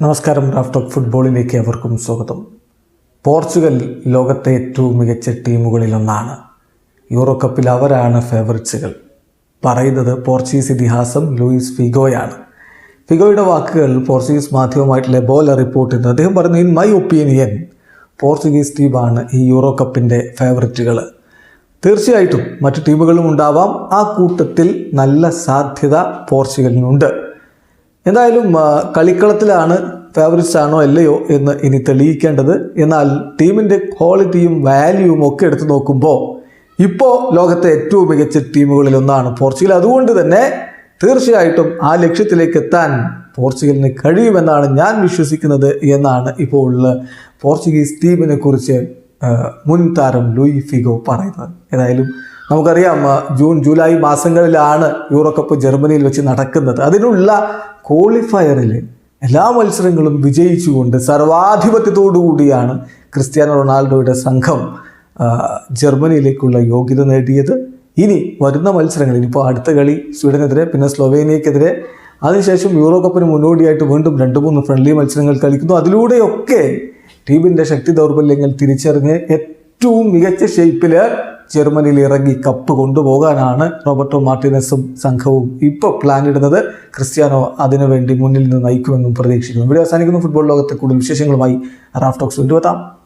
നമസ്കാരം റാഫ്റ്റോക്ക് ഫുട്ബോളിലേക്ക് അവർക്കും സ്വാഗതം. പോർച്ചുഗൽ ലോകത്തെ ഏറ്റവും മികച്ച ടീമുകളിലൊന്നാണ്. യൂറോ കപ്പിൽ അവരാണ് ഫേവറിറ്റ്സുകൾ. പറയുന്നത് പോർച്ചുഗീസ് ഇതിഹാസം ലൂയിസ് ഫിഗോയാണ്. ഫിഗോയുടെ വാക്കുകൾ പോർച്ചുഗീസ് മാധ്യമമായിട്ടുള്ള ബോല റിപ്പോർട്ട് ചെയ്യുന്നത്. അദ്ദേഹം പറഞ്ഞു ഇൻ മൈ ഒപ്പീനിയൻ പോർച്ചുഗീസ് ടീമാണ് ഈ യൂറോ കപ്പിന്റെ ഫേവറിറ്റുകൾ തീർച്ചയായിട്ടും മറ്റു ടീമുകളും ഉണ്ടാവാം. ആ കൂട്ടത്തിൽ നല്ല സാധ്യത പോർച്ചുഗലിനുണ്ട്. എന്തായാലും കളിക്കളത്തിലാണ് ഫേവറിറ്റ്സ് ആണോ അല്ലയോ എന്ന് ഇനി തെളിയിക്കേണ്ടത്. എന്നാൽ ടീമിന്റെ ക്വാളിറ്റിയും വാല്യൂവും ഒക്കെ എടുത്തു നോക്കുമ്പോൾ ഇപ്പോൾ ലോകത്തെ ഏറ്റവും മികച്ച ടീമുകളിലൊന്നാണ് പോർച്ചുഗൽ. അതുകൊണ്ട് തന്നെ തീർച്ചയായിട്ടും ആ ലക്ഷ്യത്തിലേക്ക് എത്താൻ പോർച്ചുഗലിന് കഴിയുമെന്നാണ് ഞാൻ വിശ്വസിക്കുന്നത് എന്നാണ് ഇപ്പോൾ പോർച്ചുഗീസ് ടീമിനെ കുറിച്ച് മുൻ താരം ലൂയി ഫിഗോ പറയുന്നത്. ഏതായാലും നമുക്കറിയാം ജൂൺ ജൂലൈ മാസങ്ങളിലാണ് യൂറോ കപ്പ് ജർമ്മനിയിൽ വെച്ച് നടക്കുന്നത്. അതിനുള്ള ക്വാളിഫയറിൽ എല്ലാ മത്സരങ്ങളും വിജയിച്ചുകൊണ്ട് സർവാധിപത്യത്തോടു കൂടിയാണ് ക്രിസ്ത്യാനോ റൊണാൾഡോയുടെ സംഘം ജർമ്മനിയിലേക്കുള്ള യോഗ്യത നേടിയത്. ഇനി വരുന്ന മത്സരങ്ങളിൽ ഇപ്പോൾ അടുത്ത കളി സ്വീഡനെതിരെ പിന്നെ സ്ലൊവേനിയക്കെതിരെ. അതിനുശേഷം യൂറോ കപ്പിന് മുന്നോടിയായിട്ട് വീണ്ടും രണ്ട് മൂന്ന് ഫ്രണ്ട്ലി മത്സരങ്ങൾ കളിക്കുന്നു. അതിലൂടെയൊക്കെ ടീമിന്റെ ശക്തി ദൗർബല്യങ്ങൾ തിരിച്ചറിഞ്ഞ് ഏറ്റവും മികച്ച ഷേപ്പിൽ ജർമ്മനിയിൽ ഇറങ്ങി കപ്പ് കൊണ്ടുപോകാനാണ് റോബർട്ടോ മാർട്ടിനസും സംഘവും ഇപ്പോൾ പ്ലാൻ ഇടുന്നത്. ക്രിസ്ത്യാനോ അതിനുവേണ്ടി മുന്നിൽ നിന്ന് നയിക്കുമെന്നും പ്രതീക്ഷിക്കുന്നു. ഇവിടെ അവസാനിക്കുന്ന. ഫുട്ബോൾ ലോകത്തെ കൂടുതൽ വിശേഷങ്ങളുമായി റാഫ്റ്റോക്സ് കൊണ്ടുവെത്താം.